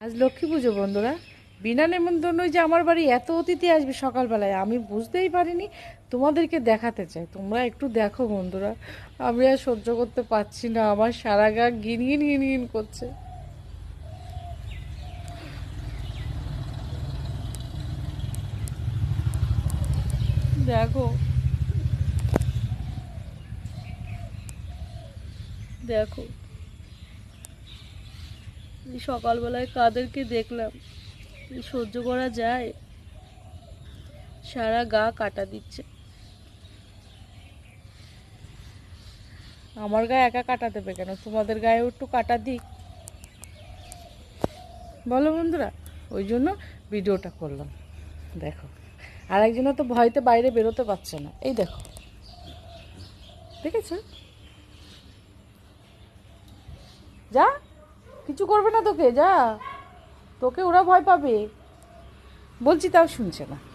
আজ লক্ষ্মী পুজো, বন্ধুরা। বিনা নেমন্তন্নই যে আমার বাড়ি এত অতিথি আসবে সকালবেলায়, আমি বুঝতেই পারিনি। তোমাদেরকে দেখাতে চাই। তোমরা একটু দেখো, বন্ধুরা। আমি আর সহ্য করতে পারছি না। আমার সারা গা গিন গিন গিন গিন করছে। দেখো। দেখো। সকালবেলায় কাদেরকে দেখলাম। সহ্য করা যায়। সারা গা কাটা দিচ্ছে। আমার গায়ে একা কাটা দেবে কেন? তোমাদের গায়েও একটু কাটা দিক। বলো বন্ধুরা, ওই জন্য ভিডিওটা করলাম। দেখো আর একজনও তো ভয়তে বাইরে বেরোতে পারছে না। এই দেখো। দেখেছ? যা। কিছু করবে না তোকে যা। তোকে ওরা ভয় পাবে। বলছি তাও শুনছে না।